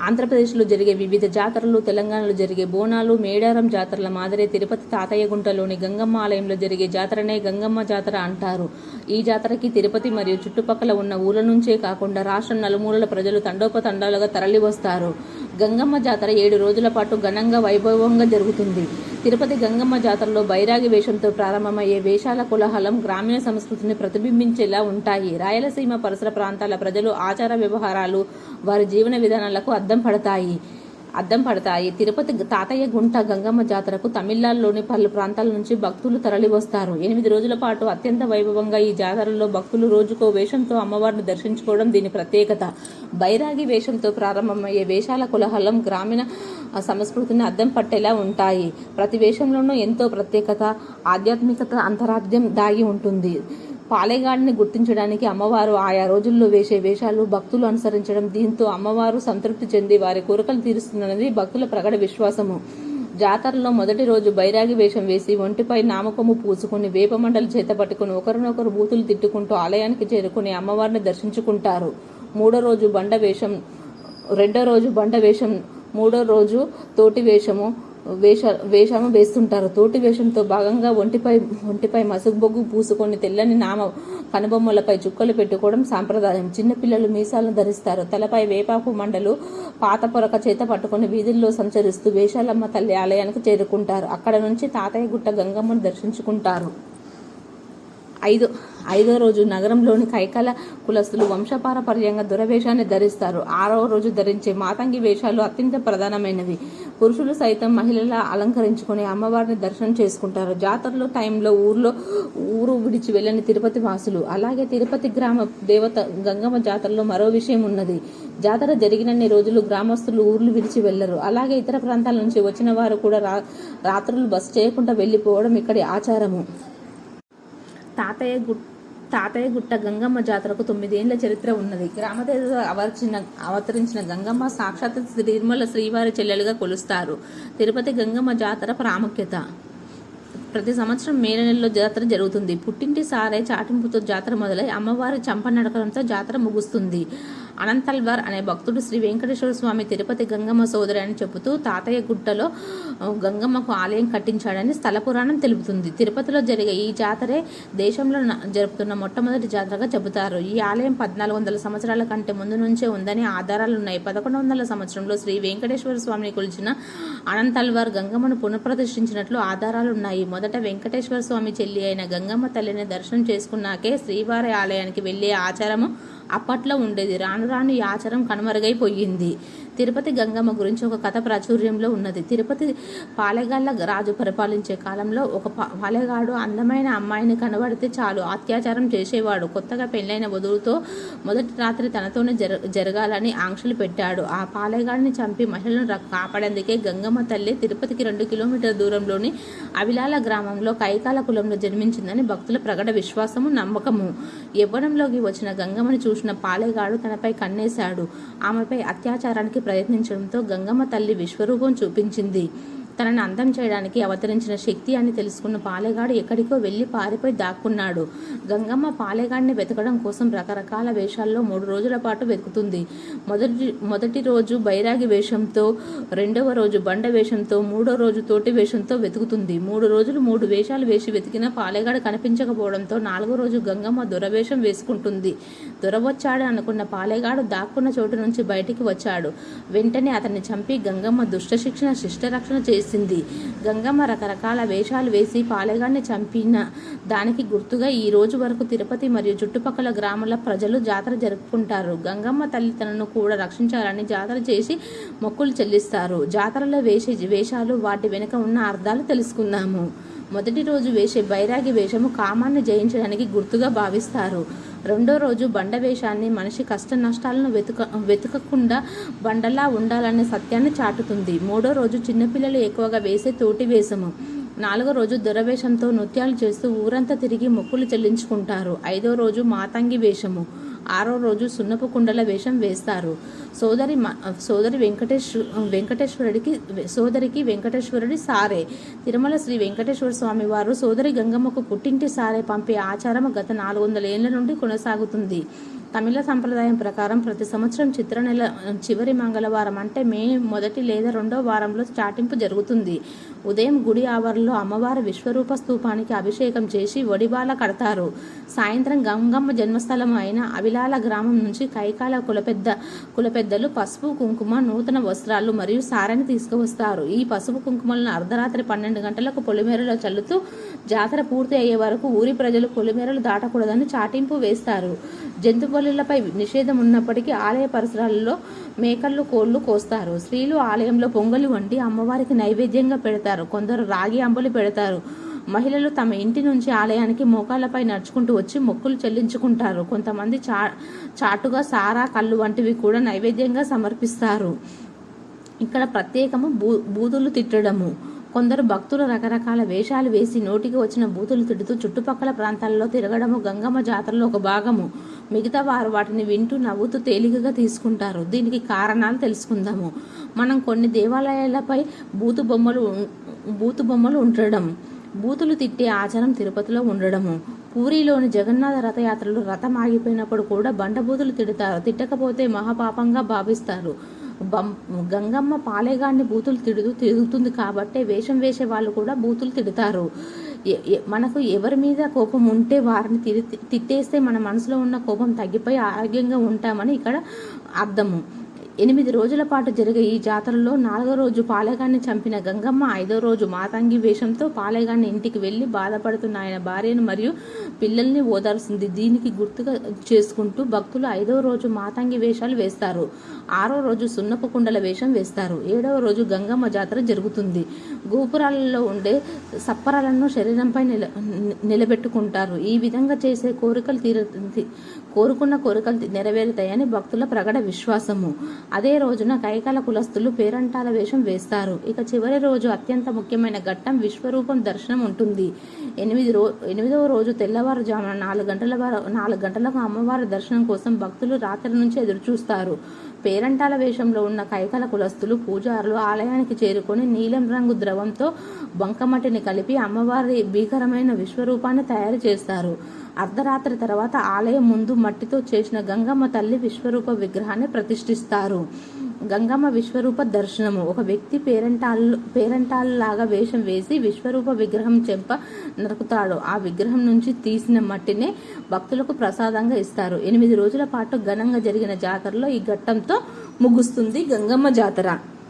ఆంధ్రప్రదేశ్లో జరిగే వివిధ జాతరలు తెలంగాణలో జరిగే బోనాలు మేడారం జాతరల మాదిరే తిరుపతి తాతయ్య గుంటలోని గంగమ్మ ఆలయంలో జరిగే జాతరనే గంగమ్మ జాతర అంటారు. ఈ జాతరకి తిరుపతి మరియు చుట్టుపక్కల ఉన్న ఊర్ల నుంచే కాకుండా రాష్ట్రం నలుమూలల ప్రజలు తండోపతండాలుగా తరలివస్తారు. గంగమ్మ జాతర ఏడు రోజుల పాటు ఘనంగా వైభవంగా జరుగుతుంది. తిరుపతి గంగమ్మ జాతరలో బైరాగి వేషంతో ప్రారంభమయ్యే వేషాల కోలాహలం గ్రామీణ సంస్కృతిని ప్రతిబింబించేలా ఉంటాయి. రాయలసీమ పరిసర ప్రాంతాల ప్రజలు ఆచార వ్యవహారాలు వారి జీవన విధానాలకు అద్దం పడతాయి. అద్దం పడతాయి. తిరుపతి తాతయ్య గుంట గంగమ్మ జాతరకు తమిళనాడులోని పలు ప్రాంతాల నుంచి భక్తులు తరలి వస్తారు ఎనిమిది రోజుల పాటు అత్యంత వైభవంగా ఈ జాతరలో భక్తులు రోజుకో వేషంతో అమ్మవారిని దర్శించుకోవడం దీని ప్రత్యేకత. బైరాగి వేషంతో ప్రారంభమయ్యే వేషాల కులహలం గ్రామీణ సంస్కృతిని అద్దం పట్టేలా ఉంటాయి. ప్రతి వేషంలోనూ ఎంతో ప్రత్యేకత ఆధ్యాత్మికత అంతరార్థం దాగి ఉంటుంది. పాలేగాడిని గుర్తించడానికి అమ్మవారు ఆయా రోజుల్లో వేసే వేషాలు భక్తులు అనుసరించడం దీంతో అమ్మవారు సంతృప్తి చెంది వారి కోరికలు తీరుస్తున్నది భక్తుల ప్రగడ విశ్వాసము. జాతరలో మొదటి రోజు బైరాగి వేషం వేసి ఒంటిపై నామకొమ్ము పూసుకుని వేపమండలు చేత పట్టుకుని ఒకరినొకరు బూతులు తిట్టుకుంటూ ఆలయానికి చేరుకుని అమ్మవారిని దర్శించుకుంటారు. మూడో రోజు బండ వేషం రెండో రోజు బండ వేషం మూడో రోజు తోటి వేషము వేష వేషము వేస్తుంటారు. తోటి వేషంతో భాగంగా ఒంటిపై ఒంటిపై మసుగు బొగ్గు పూసుకొని తెల్లని నామ కనుబొమ్మలపై చుక్కలు పెట్టుకోవడం సాంప్రదాయం. చిన్నపిల్లలు మీసాలను ధరిస్తారు. తలపై వేపాకు మండలు పాత పొరక చేత పట్టుకొని వీధుల్లో సంచరిస్తూ వేషాలమ్మ తల్లి ఆలయానికి చేరుకుంటారు. అక్కడ నుంచి తాతయ్య గుట్ట గంగమ్మను దర్శించుకుంటారు. ఐదు ఐదో రోజు నగరంలోని కైకల కులస్తులు వంశపారపర్యంగా దురవేషాన్ని ధరిస్తారు. ఆరవ రోజు ధరించే మాతంగి వేషాలు అత్యంత ప్రధానమైనవి. పురుషులు సైతం మహిళల అలంకరించుకొని అమ్మవారిని దర్శనం చేసుకుంటారు. జాతరలో టైంలో ఊర్లో ఊరు విడిచి వెళ్ళని తిరుపతి వాసులు. అలాగే తిరుపతి గ్రామ దేవత గంగమ్మ జాతరలో మరో విషయం ఉన్నది. జాతర జరిగినన్ని రోజులు గ్రామస్తులు ఊర్లు విడిచి వెళ్ళరు అలాగే ఇతర ప్రాంతాల నుంచి వచ్చిన వారు కూడా రా రాత్రులు బస చేయకుండా వెళ్ళిపోవడం ఇక్కడి ఆచారము. తాతయ్య గు తాతయ్య గుట్ట గంగమ్మ జాతరకు తొమ్మిదేళ్ళ చరిత్ర ఉన్నది. గ్రామదేవత అవతరించిన అవతరించిన గంగమ్మ సాక్షాత్ తిరుమల శ్రీవారి చెల్లెలుగా కొలుస్తారు. తిరుపతి గంగమ్మ జాతర ప్రాముఖ్యత. ప్రతి సంవత్సరం మే నెలలో జాతర జరుగుతుంది. పుట్టింటి సారే చాటింపుతో జాతర మొదలై అమ్మవారి చంప నడకడంతో జాతర ముగుస్తుంది. అనంతల్వార్ అనే భక్తుడు శ్రీ వెంకటేశ్వర స్వామి తిరుపతి గంగమ్మ సోదరి అని చెబుతూ తాతయ్య గుట్టలో గంగమ్మకు ఆలయం కట్టించాడని స్థల పురాణం తెలుపుతుంది. తిరుపతిలో జరిగే ఈ జాతరే దేశంలో జరుపుతున్న మొట్టమొదటి జాతరగా చెబుతారు. ఈ ఆలయం పద్నాలుగు వందల సంవత్సరాల కంటే ముందు నుంచే ఉందని ఆధారాలు ఉన్నాయి. పదకొండు వందల సంవత్సరంలో శ్రీ వెంకటేశ్వర స్వామిని కొలిచిన అనంతల్వార్ గంగమ్మను పునఃప్రతిష్ఠించినట్లు ఆధారాలు ఉన్నాయి. మొదట వెంకటేశ్వర స్వామి చెల్లి అయిన గంగమ్మ తల్లిని దర్శనం చేసుకున్నాకే శ్రీవారి ఆలయానికి వెళ్ళే ఆచారము అప్పట్లో ఉండేది. రాను రాను ఈ ఆచారం కనుమరుగైపోయింది. తిరుపతి గంగమ్మ గురించి ఒక కథ ప్రాచుర్యంలో ఉన్నది. తిరుపతి పాలెగాళ్ళ రాజు పరిపాలించే కాలంలో ఒక పాలెగాడు అందమైన అమ్మాయిని కనబడితే చాలు. అత్యాచారం చేసేవాడు. కొత్తగా పెళ్ళైన వధువుతో మొదటి రాత్రి తనతోనే జర జరగాలని ఆంక్షలు పెట్టాడు. ఆ పాలెగాడిని చంపి మహిళలను కాపాడేందుకే గంగమ్మ తల్లి తిరుపతికి రెండు కిలోమీటర్ల దూరంలోని అవిలాల గ్రామంలో కైకాల కులంలో జన్మించిందని భక్తుల ప్రగడ విశ్వాసము నమ్మకము. యవ్వనంలోకి వచ్చిన గంగమ్మని చూసిన పాలెగాడు తనపై కన్నేశాడు. ఆమెపై అత్యాచారానికి ప్రయత్నించడంతో గంగమ్మ తల్లి విశ్వరూపం చూపించింది. తనని అందం చేయడానికి అవతరించిన శక్తి అని తెలుసుకున్న పాలెగాడు ఎక్కడికో వెళ్ళి పారిపోయి దాక్కున్నాడు. గంగమ్మ పాలెగాడిని వెతకడం కోసం రకరకాల వేషాల్లో మూడు రోజుల పాటు వెతుకుతుంది. మొదటి మొదటి రోజు బైరాగి వేషంతో రెండవ రోజు బండ వేషంతో మూడో రోజు తోటి వేషంతో వెతుకుతుంది. మూడు రోజులు మూడు వేషాలు వేసి వెతికిన పాలెగాడు కనిపించకపోవడంతో నాలుగో రోజు గంగమ్మ దురవేషం వేసుకుంటుంది. దొరవచ్చాడు అనుకున్న పాలెగాడు దాక్కున్న చోటు నుంచి బయటికి వచ్చాడు. వెంటనే అతన్ని చంపి గంగమ్మ దుష్టశిక్షణ శిష్టరక్షణ చేసి చేసింది. గంగమ్మ రకరకాల వేషాలు వేసి పాలెగాన్ని చంపిన దానికి గుర్తుగా ఈ రోజు వరకు తిరుపతి మరియు చుట్టుపక్కల గ్రామాల ప్రజలు జాతర జరుపుకుంటారు. గంగమ్మ తల్లి తనను కూడా రక్షించాలని జాతర చేసి మొక్కులు చెల్లిస్తారు. జాతరలో వేసే వేషాలు వాటి వెనుక ఉన్న అర్థాలు తెలుసుకుందాము. మొదటి రోజు వేసే బైరాగి వేషము కామాన్ని జయించడానికి గుర్తుగా భావిస్తారు. రెండో రోజు బండ వేషాన్ని మనిషి కష్ట నష్టాలను వెతుక వెతకకుండా బండలా ఉండాలనే సత్యాన్ని చాటుతుంది. మూడో రోజు చిన్నపిల్లలు ఎక్కువగా వేసే తోటి వేషము. నాలుగో రోజు దురవేషంతో నృత్యాలు చేస్తూ ఊరంతా తిరిగి మొక్కులు చెల్లించుకుంటారు. ఐదో రోజు మాతంగి వేషము. ఆరో రోజు సున్నపు కుండల వేషం వేస్తారు. సోదరి సోదరి వెంకటేశ్ వెంకటేశ్వరుడికి సోదరికి వెంకటేశ్వరుడి సారే. తిరుమల శ్రీ వెంకటేశ్వర స్వామి వారు సోదరి గంగమ్మకు పుట్టింటి సారే పంపే ఆచారం గత నాలుగు వందల ఏళ్ళ నుండి కొనసాగుతుంది. తమిళ సంప్రదాయం ప్రకారం ప్రతి సంవత్సరం చిత్ర నెల చివరి మంగళవారం అంటే మే మొదటి లేదా రెండో వారంలో స్టార్టింపు జరుగుతుంది. ఉదయం గుడి ఆవరణలో అమ్మవారి విశ్వరూప స్తూపానికి అభిషేకం చేసి ఒడిబాల కడతారు. సాయంత్రం గంగమ్మ జన్మస్థలం అయిన అవిలాల గ్రామం నుంచి కైకాల కులపెద్ద కులపెద్దలు పసుపు కుంకుమ నూతన వస్త్రాలు మరియు సారని తీసుకువస్తారు. ఈ పసుపు కుంకుమలను అర్ధరాత్రి పన్నెండు గంటలకు పొలిమేరలో చల్లుతూ జాతర పూర్తి అయ్యే వరకు ఊరి ప్రజలు పొలిమేరలు దాటకూడదని చాటింపు వేస్తారు. జంతుబలులపై నిషేధం ఉన్నప్పటికీ ఆలయ పరిసరాలలో మేకలు కోళ్ళు కోస్తారు. స్త్రీలు ఆలయంలో పొంగలి వండి అమ్మవారికి నైవేద్యంగా పెడతారు. కొందరు రాగి అంబలి పెడతారు. మహిళలు తమ ఇంటి నుంచి ఆలయానికి మోకాళ్ళపై నడుచుకుంటూ వచ్చి మొక్కులు చెల్లించుకుంటారు. కొంతమంది చా చాటుగా సారా కళ్ళు వంటివి కూడా నైవేద్యంగా సమర్పిస్తారు. ఇక్కడ ప్రత్యేకము బూ బూతులు తిట్టడము. కొందరు భక్తులు రకరకాల వేషాలు వేసి నోటికి వచ్చిన బూతులు తిడుతూ చుట్టుపక్కల ప్రాంతాల్లో తిరగడము గంగమ్మ జాతరలో ఒక భాగము. మిగతా వారు వాటిని వింటూ నవ్వుతూ తేలికగా తీసుకుంటారు. దీనికి కారణాలు తెలుసుకుందాము. మనం కొన్ని దేవాలయాలపై బూతు బొమ్మలు బూతు బొమ్మలు ఉండడం బూతులు తిట్టే ఆచారం తిరుపతిలో ఉండడము పూరిలోని జగన్నాథ రథయాత్రలో రథం ఆగిపోయినప్పుడు కూడా బండబూతులు తిడతారు. తిట్టకపోతే మహాపాపంగా భావిస్తారు. బం గంగమ్మ పాలేగాన్ని బూతులు తిడుతూ తిరుగుతుంది కాబట్టే వేషం వేసే వాళ్ళు కూడా బూతులు తిడతారు. మనకు ఎవరి మీద కోపం ఉంటే వారిని తిరి తిట్టేస్తే మన మనసులో ఉన్న కోపం తగ్గిపోయి ఆరోగ్యంగా ఉంటామని ఇక్కడ అర్థము. ఎనిమిది రోజుల పాటు జరిగే ఈ జాతరలో నాలుగో రోజు పాలేగాన్ని చంపిన గంగమ్మ ఐదో రోజు మాతంగి వేషంతో పాలేగాన్ని ఇంటికి వెళ్ళి బాధపడుతున్న ఆయన భార్యను మరియు పిల్లల్ని ఓదారుస్తుంది. దీనికి గుర్తుగా చేసుకుంటూ భక్తులు ఐదో రోజు మాతంగి వేషాలు వేస్తారు. ఆరో రోజు సున్నపు కుండల వేషం వేస్తారు. ఏడవ రోజు గంగమ్మ జాతర జరుగుతుంది. గోపురాలలో ఉండే సప్పరాలను శరీరంపై నిల నిలబెట్టుకుంటారు. ఈ విధంగా చేసే కోరికలు తీర కోరుకున్న కోరికలు నెరవేరుతాయని భక్తుల ప్రగడ విశ్వాసము. అదే రోజున కైకాల కులస్తులు పేరంటాల వేషం వేస్తారు. ఇక చివరి రోజు అత్యంత ముఖ్యమైన ఘట్టం విశ్వరూపం దర్శనం ఉంటుంది. ఎనిమిది రో ఎనిమిదవ రోజు తెల్లవారుజామున నాలుగు గంటల వర నాలుగు గంటలకు అమ్మవారి దర్శనం కోసం భక్తులు రాత్రి నుంచి ఎదురుచూస్తారు. పేరంటాల వేషంలో ఉన్న కైకల కులస్తులు పూజారులు ఆలయానికి చేరుకొని నీలం రంగు ద్రవంతో బంకమట్టిని కలిపి అమ్మవారి భీకరమైన విశ్వరూపాన్ని తయారు చేస్తారు. అర్ధరాత్రి తర్వాత ఆలయం ముందు మట్టితో చేసిన గంగమ్మ తల్లి విశ్వరూప విగ్రహాన్ని ప్రతిష్ఠిస్తారు. గంగమ్మ విశ్వరూప దర్శనము. ఒక వ్యక్తి పేరంటాళ్ళు లాగా వేషం వేసి విశ్వరూప విగ్రహం చెంప నరుకుతాడు. ఆ విగ్రహం నుంచి తీసిన మట్టినే భక్తులకు ప్రసాదంగా ఇస్తారు. ఎనిమిది రోజుల పాటు ఘనంగా జరిగిన జాతరలో ఈ ఘట్టంతో ముగుస్తుంది గంగమ్మ జాతర.